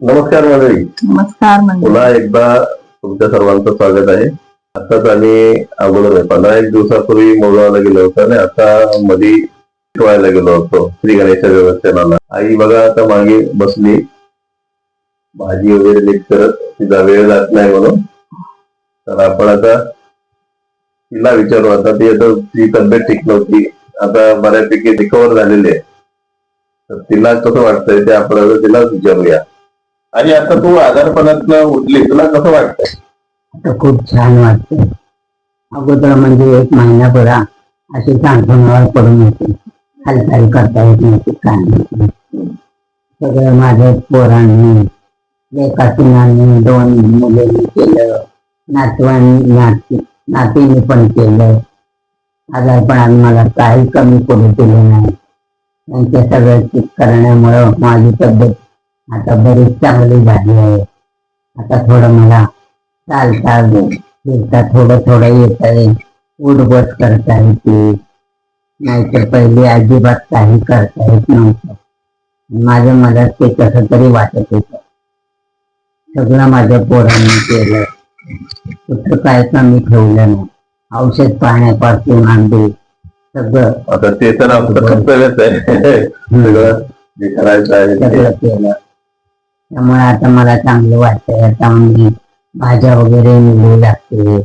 नमस्कार मंडळी. नमस्कार पुन्हा एकदा तुमच्या सर्वांचं स्वागत आहे. आताच आम्ही अगोदर पंधरा एक दिवसापूर्वी मोजवायला गेलो होतो आणि आता मधी ठेवायला गेलो होतो श्री गणेश व्यवस्थेला आई बघा आता मागे बसली. भाजी वगैरे नीट करत तिचा वेळ जात नाही म्हणून. तर आपण आता तिला विचारू. आता ती आता ती तब्येत ठीक नव्हती आता बऱ्यापैकी रिकवर झालेली आहे. तर तिला कसं वाटतंय ते आपण आता तिलाच विचारूया. आणि आता तू आजारपणात उठली तुला कसं वाटतंय? आता खूप छान वाटते अगोदर म्हणजे एक महिनाभरा अशी सांत्वनावर पडून येते हालचाल करता येत नव्हती काय नव्हती सगळं माझ्या पोरांनी लेखासुनांनी दोन मुलींनी केलं नातवांनी नाती नातीने पण केलं. आजारपणात मला काही कमी पडू दिलं नाही. त्यांच्या सगळ्या करण्यामुळं माझी तब्येत आता बरीच चांगली झाली आहे. आता थोडं मला चालता फिरता थोडं थोडं येत आहे. उठबस करता येते नाहीतर पहिले अजिबात काही करता येत नव्हतं. माझं मला ते कसं तरी वाटत होतं. सगळं माझ्या पोरांनी केलं. कुठं काय कमी ठेवलं नाही. औषध पाण्यापासून आणली. सगळं. आता ते तर आमचं कर्तव्यच आहे. सगळं करायचं आहे. सगळं केलं. त्यामुळे आता मला चांगलं वाटतंय. आता मी भाज्या वगैरे निघू लागते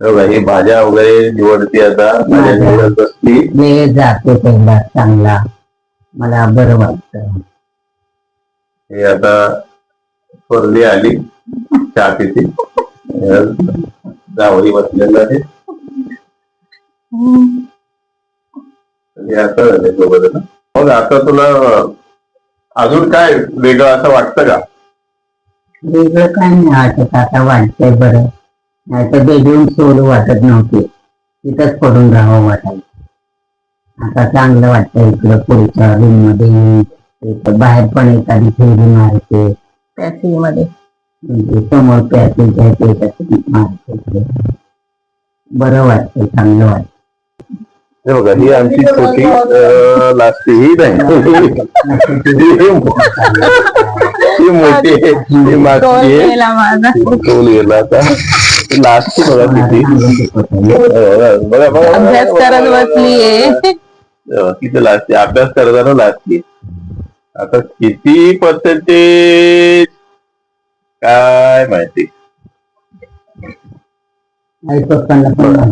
बघा, ही भाज्या वगैरे निवडती आता. भाज्या. निवडत वेळ जातो पहिला चांगला. मला बरं वाटतं. हे आता स्वर्ली आली. चहा पिती. जावळी बसलेलं आहे. आता झाले सोबत. मग आता तुला अजून काय वेगळं असं वाटतं का? वेगळं काय नाही वाटत आता वाटतंय बरं. नाही तर बेडून सोडू वाटत नव्हते. तिथंच पडून राहावं वाटायचं. आता चांगलं वाटतं इकडं पुढच्या रूममध्ये इथं बाहेर पण एखादी फेरी मारते. पॅसिंगमध्ये म्हणजे समोर पॅसेज आहे त्याच्यात मारते. बरं वाटतं चांगलं वाटतं हे बघा ही आमची छोटी लास्टी ही नाही ही मोठी आहे ही मागची आहे. टोल गेला आता. लास्टची बघा किती. बघा बघा अभ्यास करत बसलीये बघा, किती लास्टी अभ्यास करताना लास्टी आता किती पर्सेंटेज काय माहिती. आई.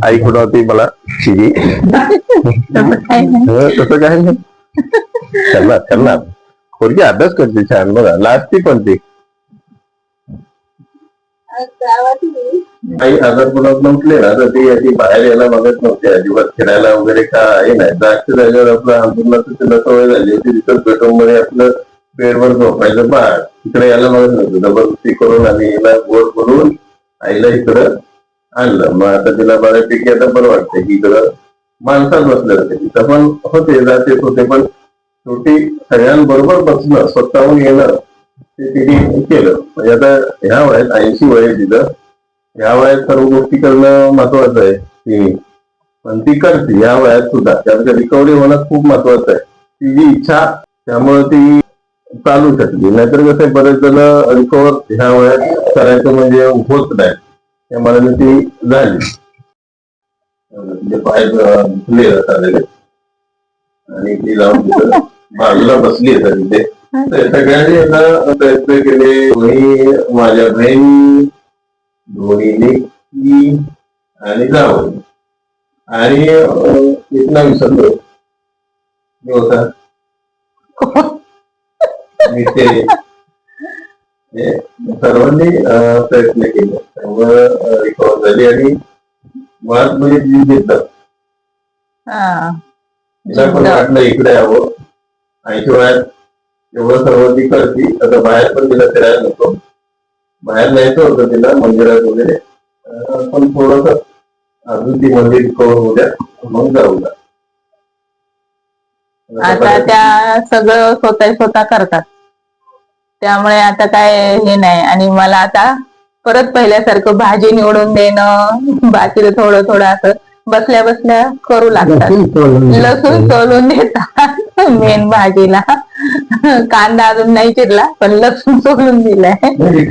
आई कुठं होती मला शिजी तसं काही नाही. तसं काही नाही. करणार करणार. पोरगी अभ्यास करते छान बघा लास्टी पण ती. काही आजारपणात नसले ना तर ती अशी बाहेर यायला बघत नव्हती अजिबात फिरायला वगैरे काही नाही. जास्त जागेवर आपलं अंतुरणाचं तिला सवय झाली होती तिथं बेडरूममध्ये आपलं बेडवर झोपायचं. बा तिकडे यायला बघत नव्हतं जबरदस्ती करून आणि हिला गोड करून आईला इकडं आणलं. मग आता तिला बऱ्यापैकी आता बरं वाटतंय. की इकडं माणसात बसलं होते. तिथं पण होते जाते होते पण शेवटी सगळ्यांबरोबर बसणं स्वतःहून येणं ते तिने केलं. म्हणजे आता ह्या वयात ऐंशी वय तिथं ह्या वयात सर्व गोष्टी करणं महत्वाचं आहे तिने. पण ती करते ह्या वयात सुद्धा. त्यामध्ये रिकव्हरी होणं खूप महत्वाचं आहे. तिची इच्छा त्यामुळे ती चालू शकली नाहीतर कसं आहे, बरेच जण रिकव्हर ह्या वयात करायचं म्हणजे होत नाही. त्या मनाने ती झाली. तिचे पाय झालेले. आणि ती जाऊन तिथं बाजूला बसली आता तिथे सगळ्यांनी आता प्रयत्न केले. मी माझ्या बहीण लेकी आणि जावं आणि नाव विसरलो. मी होता मी ते सर्वांनी प्रयत्न केले. त्यामुळं रिकवर झाली आणि मुळात म्हणजे जी घेतलं हा. तिला पण वाटलं इकडे यावं. ऐंशी वयात एवढं सर्व ती करती. आता बाहेर पण तिला फिरायला नको. बाहेर न्यायचं होतं तिला मंदिरात वगैरे. पण थोडस अजून ती मंदिर करून होऊ द्या मग जाऊ आता त्या सगळं स्वतः स्वतः करतात. त्यामुळे आता काय हे नाही. आणि मला आता परत पहिल्यासारखं भाजी निवडून देणं बाकीचं थोडं थोडं असं बसल्या बसल्या करू लागतात. लसूण सोलून देतात. मेन भाजीला. कांदा अजून नाही चिरला पण लसूण सोडून दिलाय. म्हणजे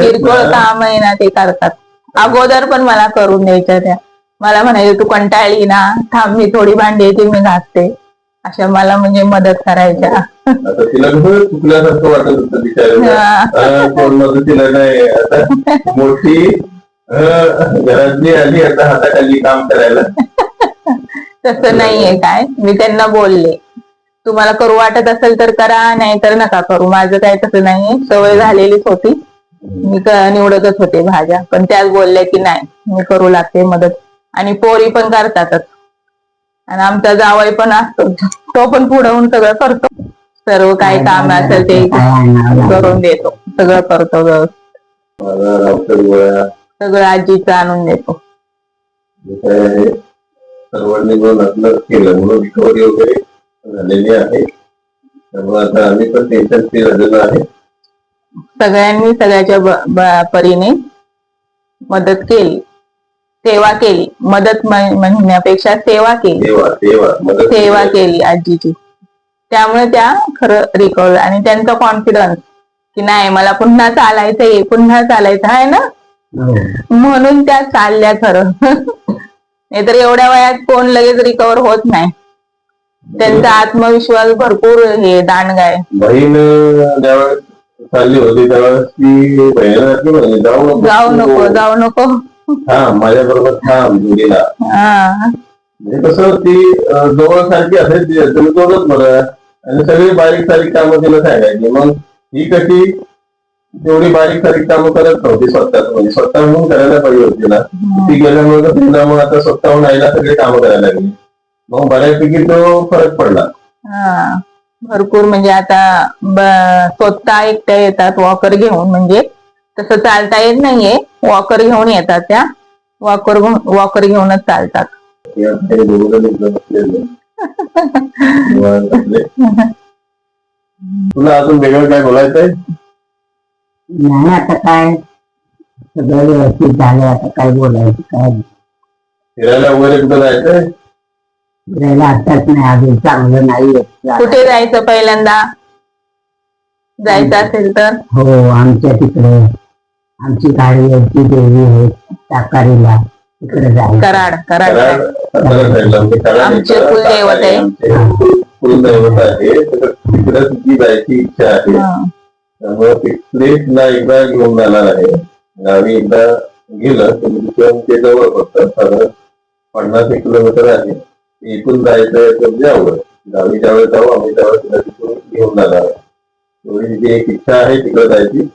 किरकोळ कामं आहे ना ते करतात. अगोदर पण मला करून द्यायच्या त्या. मला म्हणायचं तू कंटाळली ना थांब मी थोडी भांडी आहे ती मी घासते. अशा मला म्हणजे मदत करायच्या. आता तिला कसं चुकल्यासारखं वाटत होतं बिचाऱ्याला मदतीला नाही. आता मोठी घरातली आली आता हाताखाली काम करायला. तसं नाहीये काय. मी त्यांना बोलले. तुम्हाला करू वाटत असेल तर करा नाही तर नका करू. माझं काय तसं नाहीये. सवय झालेलीच होती. मी निवडतच होते भाज्या. पण त्याच बोलल्या की नाही मी करू लागते मदत. आणि पोरी पण करतातच. आणि आमचा जावई पण असतो. तो पण पुढे होऊन सगळं करतो. सर्व काय काम असेल ते. करून देतो. सगळं करतो व्यवस्थित. सगळं आजीचं आणून देतो. सर्वांनी मिळून आपलं केलं म्हणून रिकव्हरी वगैरे झालेली आहे. त्यामुळे आता आम्ही पण टेन्शन फ्री झालेलो आहे. सगळ्यांनी सगळ्याच्या परीने मदत केली. सेवा केली. मदत म्हण- म्हणण्यापेक्षा सेवा केली. सेवा सेवा मदत सेवा केली आजीची. त्यामुळे त्या खरं रिकवर आणि त्यांचा कॉन्फिडन्स की नाही मला पुन्हा चालायचं आहे पुन्हा चालायचं आहे ना? हो. म्हणून त्या चालल्या खरं. नाहीतर एवढ्या वयात कोण लगेच रिकवर होत नाही. त्यांचा आत्मविश्वास भरपूर हे दांडगा आहे बहीण ज्यावेळेस चालली होती त्यावेळेस ती जाऊ नको जाऊ नको. हा माझ्या बरोबर थांब जोडीला हा. म्हणजे कसं ती जवळ सारखी असायची तुम्ही तोडत बरं. आणि सगळी बारीक सारीक कामं तिला सांगायची. मग ही कशी तेवढी बारीक सारीक कामं करत नव्हती स्वतः म्हणजे स्वतःहून करायला पाहिजे होती ना ती गेल्यामुळे कसं तिला मग आता स्वतःहून आईला सगळी कामं करायला लागली. मग बऱ्यापैकी तो फरक पडला. हा. भरपूर म्हणजे आता स्वतः एकट्या येतात वॉकर घेऊन म्हणजे. तसं चालता येत नाहीये. वॉकर घेऊन येतात त्या. वॉकर वॉकर घेऊनच चालतात. तुला अजून वेगळं काय बोलायचं आहे नाही आता काय सगळं व्यवस्थित झालं आता काय बोलायचं काय फिरायला वगैरे कुठं जायचंय? फिरायला आताच नाही अजून चांगलं नाही. कुठे जायचं पहिल्यांदा? जायचं असेल तर? हो आमच्या तिकडे. आमची गाडीवरची देवी आहे साकारीला तिकडे जायचं. कराड कराड म्हणजे कराड आमचे कुलदैवत आहे. आमचे कुलदैवत आहे. तर तिकडे तिची जायची इच्छा आहे. हा. त्यामुळे तिकडे तिला एकदा घेऊन जाणार आहे. गावी एकदा गेलं तर तिथून ते जवळ पडतं साधारण पन्नास एक किलोमीटर आहे. इथून जायचं तर म्हणजे आवड गावी ज्यावेळेस जाऊ आम्ही त्यावेळेस तिला तिथून घेऊन जाणार आहे. एवढी तिची एक इच्छा आहे तिकडे जायची.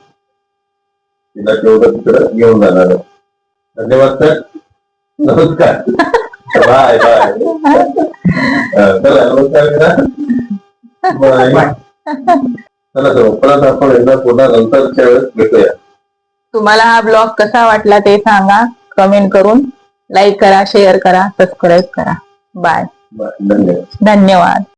तिला तेवढं तिकडं घेऊन जाणार आहे. धन्यवाद सर. नमस्कार. Bye bye. चला नमस्कार करा बाय चला तर परत आपण एकदा पुन्हा नंतरच्या वेळेस भेटूया. तुम्हाला हा ब्लॉग कसा वाटला ते सांगा. कमेंट करून. लाईक करा शेअर करा सबस्क्राईब करा. बाय. बाय धन्यवाद. धन्यवाद.